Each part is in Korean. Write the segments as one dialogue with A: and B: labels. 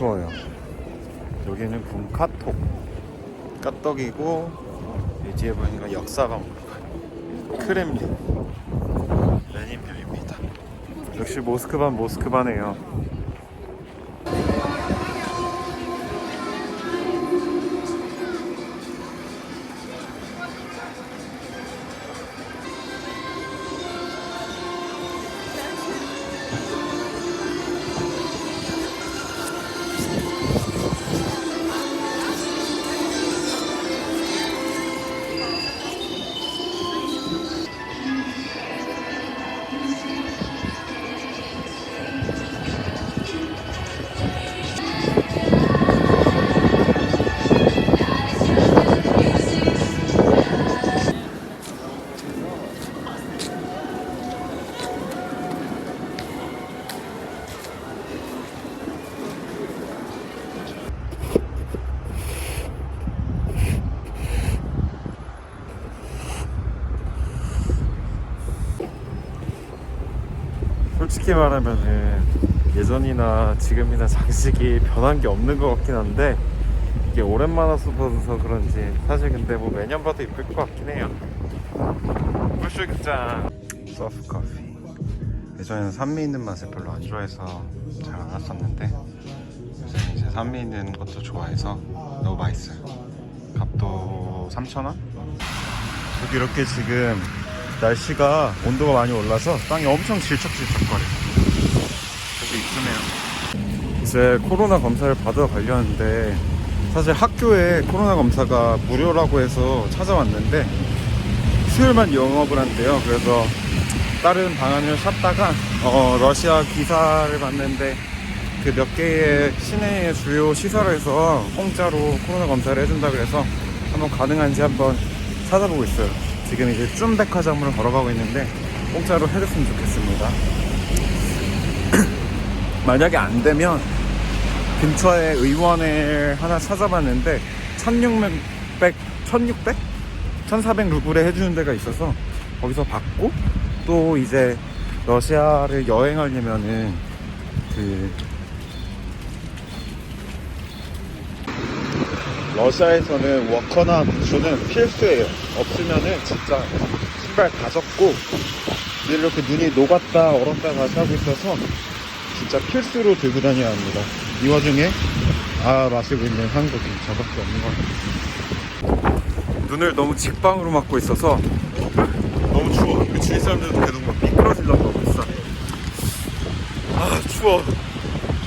A: 추워요. 여기는 군 카톡. 까떡이고 이 뒤에 보니까 역사관 크렘린 레닌廟입니다. 역시 모스크바는 모스크바네요. 솔직히 말하면은 예전이나 지금이나 장식이 변한 게 없는 것 같긴 한데 이게 오랜만에 써서 그런지 사실 근데 뭐 매년 봐도 이쁠 것 같긴 해요. 꿀쇼기장. 서프 커피 예전에는 산미 있는 맛을 별로 안 좋아해서 잘 안 왔었는데 요새 이제 산미 있는 것도 좋아해서 너무 맛있어요. 값도 3,000원? 여기 이렇게 지금 날씨가 온도가 많이 올라서 땅이 엄청 질척질척거려. 되게 이쁘네요. 이제 코로나 검사를 받으러 가려는데 사실 학교에 코로나 검사가 무료라고 해서 찾아왔는데 수요일만 영업을 한대요. 그래서 다른 방안을 찾다가 어, 러시아 기사를 봤는데 그 몇 개의 시내의 주요 시설에서 공짜로 코로나 검사를 해준다 그래서 한번 가능한지 한번 찾아보고 있어요. 지금 이제 쭌 백화점으로 걸어가고 있는데 공짜로 해줬으면 좋겠습니다. 만약에 안 되면 근처에 의원을 하나 찾아봤는데 1600, 1600? 1400 루블에 해주는 데가 있어서 거기서 받고 또 이제 러시아를 여행하려면은 그 러시아에서는 워커나 부츠는 필수예요. 없으면은 진짜 신발 다 젖고 이렇게 눈이 녹았다 얼었다 다시 하고 있어서 진짜 필수로 들고 다녀야 합니다. 이 와중에 아 마시고 있는 한국인 저밖에 없는 것 같아요. 눈을 너무 직방으로 맞고 있어서 너무 추워. 그 주위 사람들도 계속 막 미끄러지려고 하고 있어. 아 추워.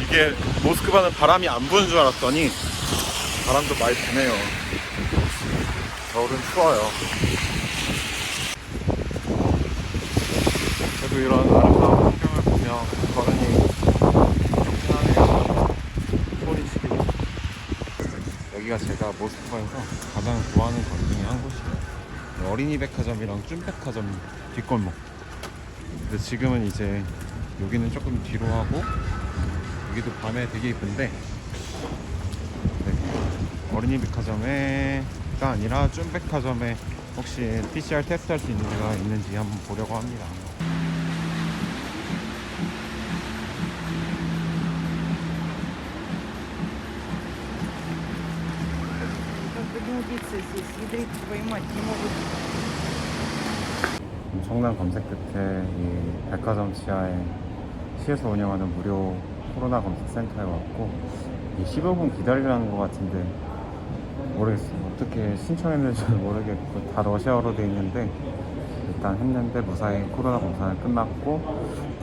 A: 이게 모스크바는 바람이 안 부는 줄 알았더니 바람도 많이 부네요. 겨울은 추워요. 그래도 이런 아름다운 풍경을 보며 걸으니 경쾌하네요. 소리치기. 여기가 제가 모스크바에서 가장 좋아하는 거리 중에 한 곳이에요. 어린이 백화점이랑 쭌 백화점 뒷골목. 근데 지금은 이제 여기는 조금 뒤로 하고 여기도 밤에 되게 이쁜데 네. 어린이 백화점에가 아니라 쭌 백화점에 혹시 PCR 테스트할 수 있는 데가 있는지 한번 보려고 합니다. 엄청난 검색 끝에 이 백화점 치아에 시에서 운영하는 무료 코로나 검색센터에 왔고 15분 기다리라는 것 같은데 모르겠어요. 어떻게 신청했는지 모르겠고 다 러시아어로 돼 있는데 일단 했는데 무사히 코로나 검사는 끝났고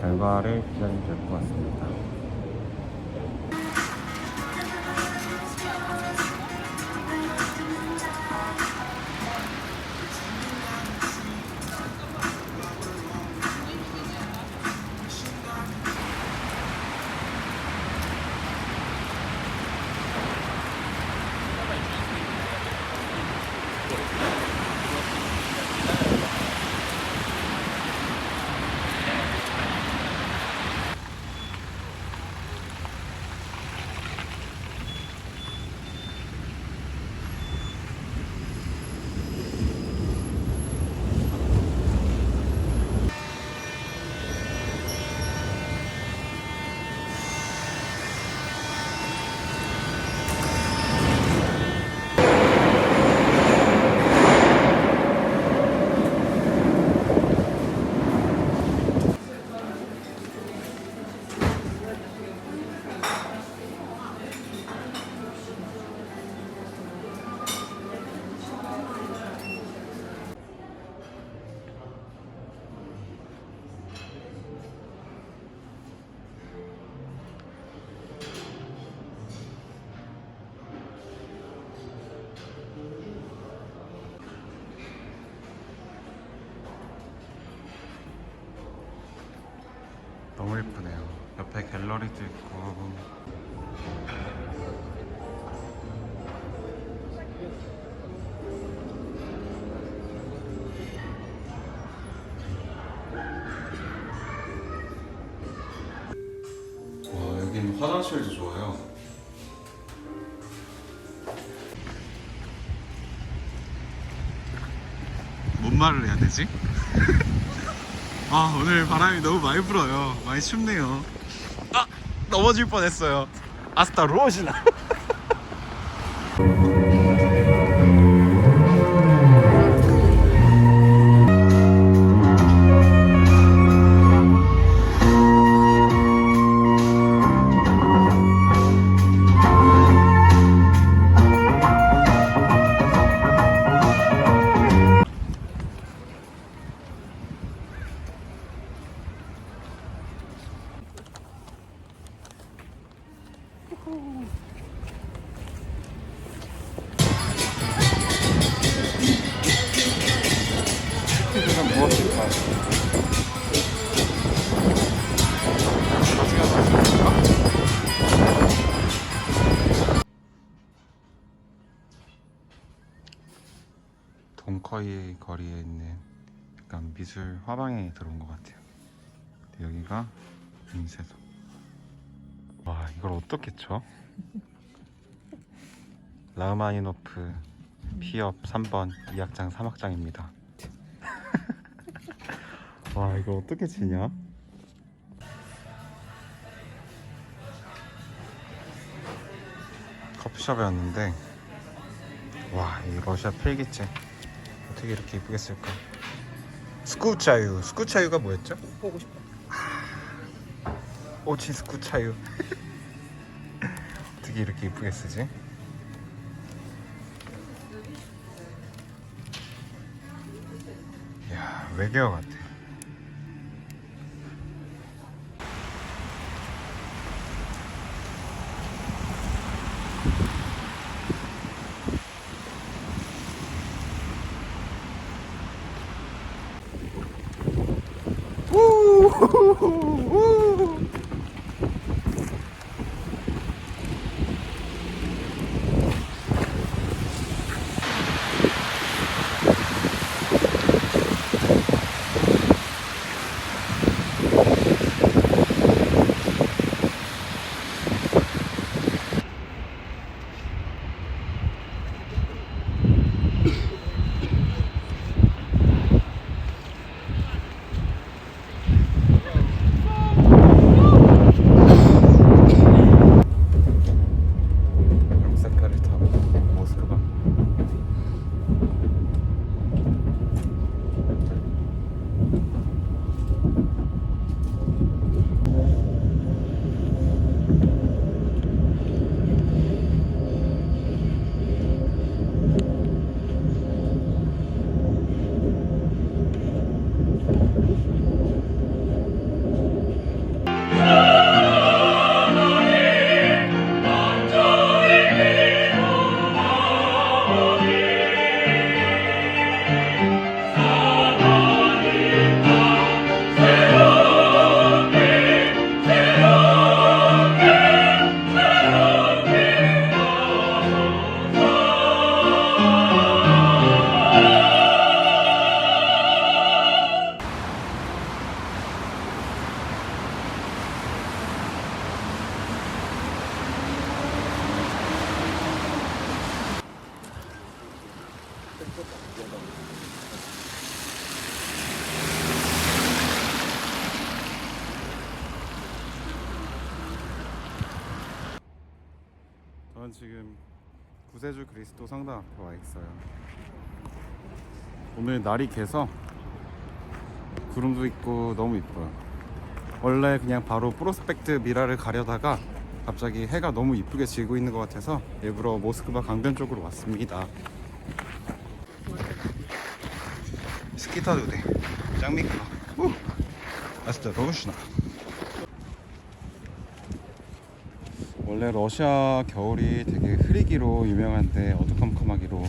A: 결과를 기다리면 될 것 같습니다. 갤러리도 있고. 와, 여기는 화장실도 좋아요. 뭔 말을 해야 되지? 아 오늘 바람이 너무 많이 불어요 많이 춥네요 아 넘어질 뻔했어요. 아스타 로시나 동커이 거리에 있는 약간 미술 화방에 들어온 것 같아요. 여기가 인쇄소. 와 이걸 어떻게 쳐? 라흐마니노프 피업 3번 2학장 3학장입니다. 와 이거 어떻게 치냐? 커피숍이었는데 와 이 러시아 필기체 어떻게 이렇게 이쁘게 쓸까? 스쿠차유 스쿠차유가 뭐였죠?
B: 보고 싶어
A: 오친 스쿠차유 어떻게 이렇게 이쁘게 쓰지? 야 외계어 같아. 우우우우! Serdar. 그리스도 성당 앞에 와 있어요. 오늘 날이 개서 구름도 있고 너무 이뻐요. 원래 그냥 바로 프로스펙트 미라를 가려다가 갑자기 해가 너무 이쁘게 지고 있는 것 같아서 일부러 모스크바 강변 쪽으로 왔습니다. 스키 타도 돼. 짱 미끄러. 우! 아 진짜 신나. 원래 러시아 겨울이 되게 흐리기로 유명한데 어두컴컴하기로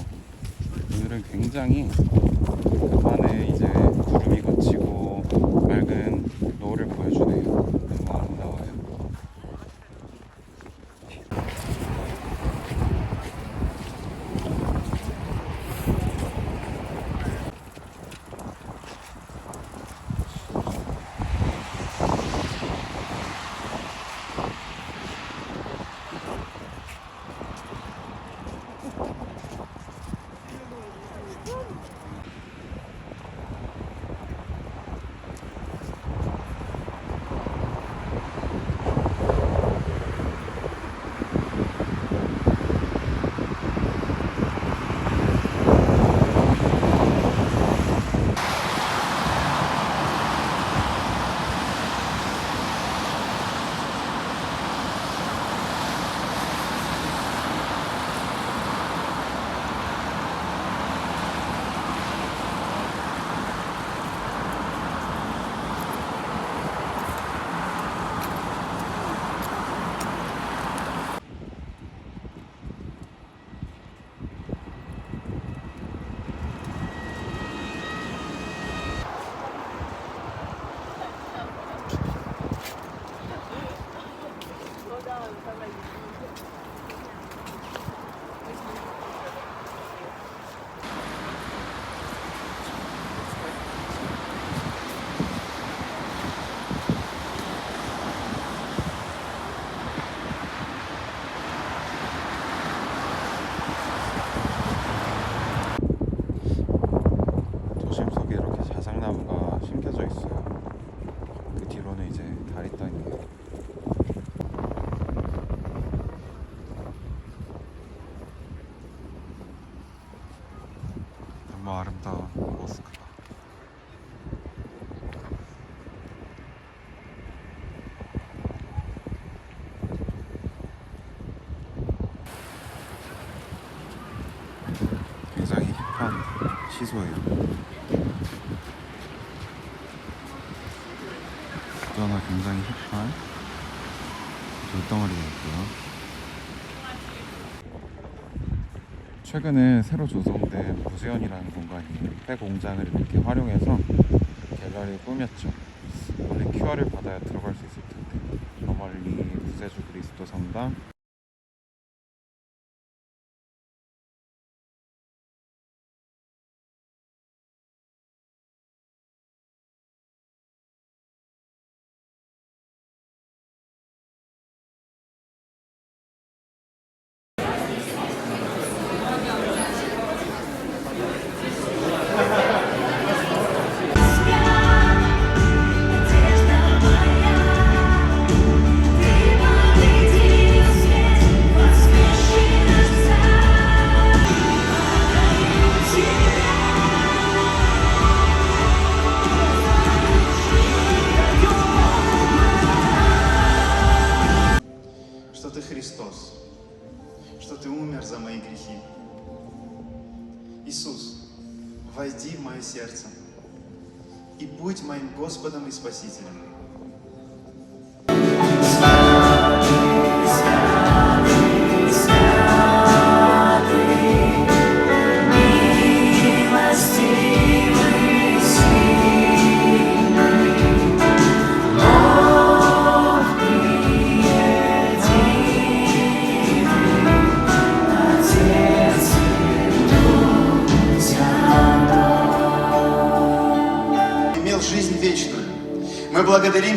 A: 오늘은 굉장히 간만에 이제 시소예요. 또 하나 굉장히 힙한 돌덩어리가 있고요. 최근에 새로 조성된 무세연이라는 공간이 회 공장을 이렇게 활용해서 갤러리를 꾸몄죠. 원래 QR을 받아야 들어갈 수 있을 텐데 저 멀리 구세주 그리스도 성당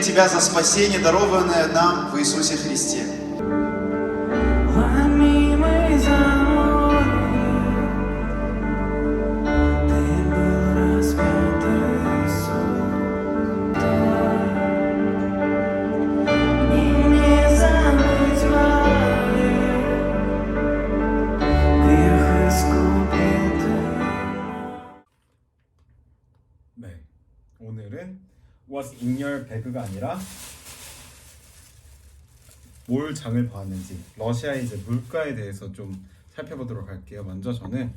C: Тебя за спасение, дарованное нам в Иисусе Христе.
A: What's in your bag가 아니라 뭘 장을 봐왔는지 러시아의 이제 물가에 대해서 좀 살펴보도록 할게요. 먼저 저는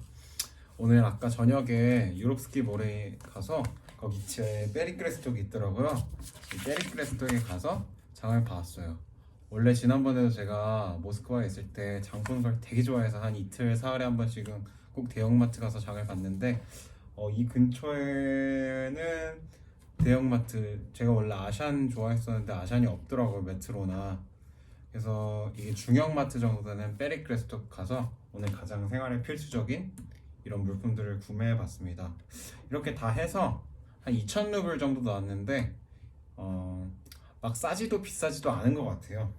A: 오늘 아까 저녁에 유럽스키 몰에 가서 거기 제 베리크레스톡이 있더라고요. 이 베리크레스톡에 가서 장을 봐왔어요. 원래 지난번에도 제가 모스크바에 있을 때 장 보는 걸 되게 좋아해서 한 이틀 사흘에 한 번씩은 꼭 대형마트 가서 장을 봤는데 어, 이 근처에는 대형마트 제가 원래 아샨 좋아했었는데 아샨이 없더라고요 메트로나. 그래서 이게 중형마트 정도 되는 베리크레스톡 가서 오늘 가장 생활에 필수적인 이런 물품들을 구매해 봤습니다. 이렇게 다 해서 한 2,000루블 정도 나왔는데 어, 막 싸지도 비싸지도 않은 것 같아요.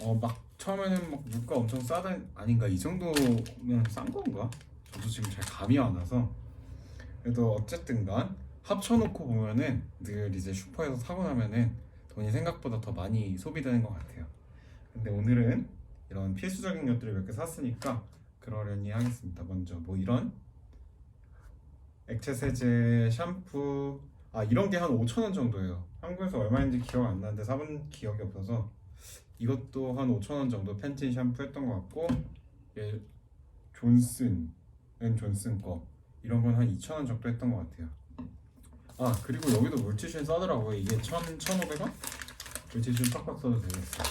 A: 어, 막 처음에는 막 물가 엄청 싸다 아닌가? 이 정도면 싼 건가? 저도 지금 잘 감이 안 와서 그래도 어쨌든간 합쳐놓고 보면은 늘 이제 슈퍼에서 사고 나면은 돈이 생각보다 더 많이 소비되는 것 같아요. 근데 오늘은 이런 필수적인 것들을 몇 개 샀으니까 그러려니 하겠습니다. 먼저 뭐 이런 액체 세제, 샴푸 아 이런 게 한 5천 원 정도예요. 한국에서 얼마인지 기억 안 나는데 사본 기억이 없어서 이것도 한 5천 원 정도 펜틴 샴푸 했던 것 같고 얘 존슨 앤 존슨 거 이런 건 한 2천 원 정도 했던 것 같아요. 아 그리고 여기도 물티슈는 싸더라고요. 이게 1 1,500원? 물티슈는 빡빡 써도 되겠어.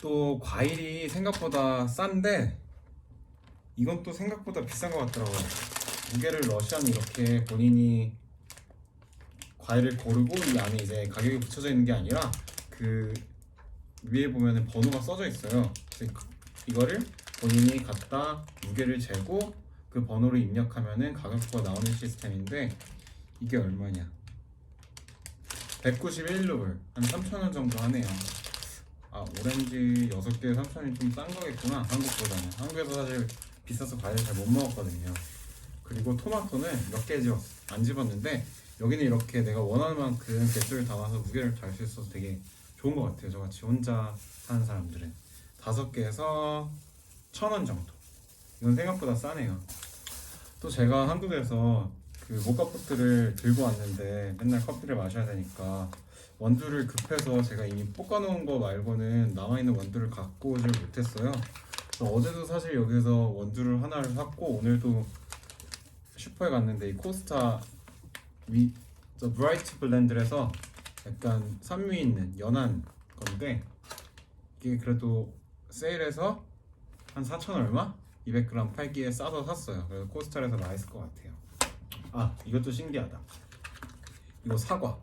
A: 또 과일이 생각보다 싼데 이건 또 생각보다 비싼 것 같더라고요. 무게를 러시아는 이렇게 본인이 과일을 고르고 이 안에 이제 가격이 붙여져 있는 게 아니라 그 위에 보면은 번호가 써져 있어요. 이거를 본인이 갖다 무게를 재고 그 번호를 입력하면은 가격표가 나오는 시스템인데 이게 얼마냐? 191루블 한 3,000원 정도 하네요. 아 오렌지 6개에 3,000원이 좀 싼 거겠구나 한국보다는 한국에서 사실 비싸서 과일 잘 못 먹었거든요. 그리고 토마토는 몇개 집었 안 집었는데 여기는 이렇게 내가 원하는 만큼 개수를 담아서 무게를 달수 있어서 되게 좋은 것 같아요. 저같이 혼자 사는 사람들은 다섯 개에서 천 원 정도. 이건 생각보다 싸네요. 또 제가 한국에서 그 모카포트를 들고 왔는데 맨날 커피를 마셔야 되니까 원두를 급해서 제가 이미 볶아놓은 거 말고는 남아있는 원두를 갖고 오질 못했어요. 어제도 사실 여기서 원두를 하나를 샀고 오늘도 슈퍼에 갔는데 이 코스타 위, 저 브라이트 블렌드에서 약간 산미 있는 연한 건데 이게 그래도 세일해서 한 4천 얼마? 200g 팔기에 싸서 샀어요. 그래서 코스탈에서 맛있을 것 같아요. 아 이것도 신기하다. 이거 사과.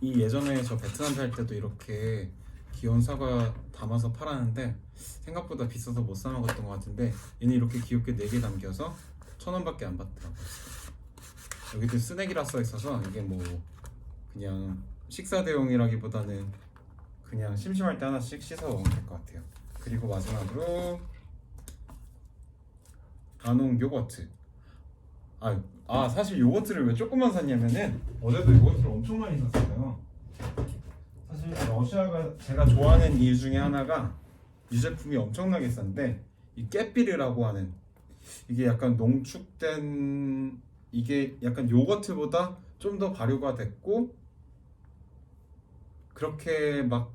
A: 이 예전에 저 베트남 살 때도 이렇게 귀여운 사과 담아서 팔았는데 생각보다 비싸서 못 사 먹었던 것 같은데 얘는 이렇게 귀엽게 4개 담겨서 천 원밖에 안 받더라고요. 여기도 스낵이라 써 있어서 이게 뭐 그냥 식사 대용이라기보다는 그냥 심심할 때 하나씩 씻어 먹으면 될 것 같아요. 그리고 마지막으로 단홍 요거트. 아, 아 사실 요거트를 왜 조금만 샀냐면은 어제도 요거트를 엄청 많이 샀어요. 사실 러시아가 제가 좋아하는 이유 중에 하나가 유제품이 엄청나게 싼데 이 깨삐르라고 하는 이게 약간 농축된 이게 약간 요거트보다 좀 더 발효가 됐고 그렇게 막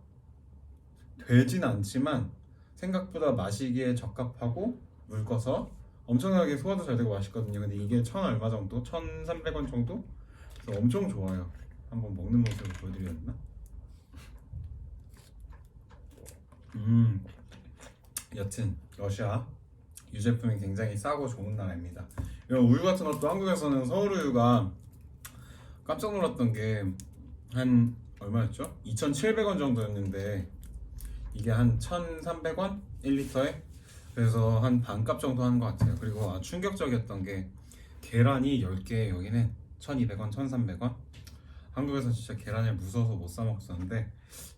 A: 되진 않지만 생각보다 마시기에 적합하고 묽어서 엄청나게 소화도 잘 되고 맛있거든요. 근데 이게 천 얼마 정도? 천 삼백 원 정도? 그래서 엄청 좋아요. 한번 먹는 모습을 보여드렸나? 음, 여튼 러시아 유제품이 굉장히 싸고 좋은 나라입니다. 이런 우유 같은 것도 한국에서는 서울 우유가 깜짝 놀랐던 게 한 얼마였죠? 2,700원 정도였는데 이게 한 1,300원 1리터에 그래서 한 반값 정도 하는 것 같아요. 그리고 아, 충격적이었던 게 계란이 10개 여기는 1,200원, 1,300원. 한국에서 진짜 계란을 무서워서 못 사 먹었었는데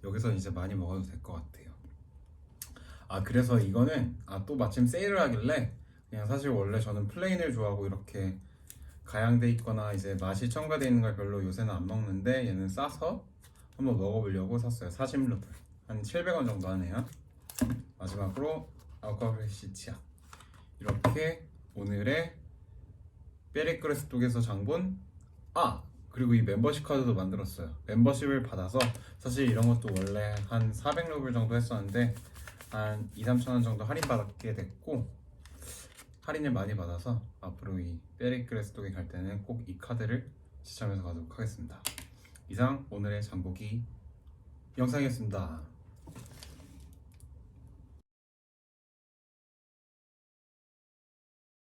A: 여기서 이제 많이 먹어도 될 것 같아요. 아 그래서 이거는 아 또 마침 세일을 하길래 그냥 사실 원래 저는 플레인을 좋아하고 이렇게 가양돼 있거나 이제 맛이 첨가돼 있는 걸 별로 요새는 안 먹는데 얘는 싸서 한번 먹어보려고 샀어요. 40루블 한 700원 정도 하네요. 마지막으로 치약 이렇게 오늘의 베리크레스 쪽에서 장본 아 그리고 이 멤버십 카드도 만들었어요. 멤버십을 받아서 사실 이런 것도 원래 한 400루블 정도 했었는데 한 2, 3천 원 정도 할인 받게 됐고 할인을 많이 받아서 앞으로 이 베리크레스 쪽에 갈 때는 꼭 이 카드를 지참해서 가도록 하겠습니다. 이상 오늘의 장보기 영상이었습니다.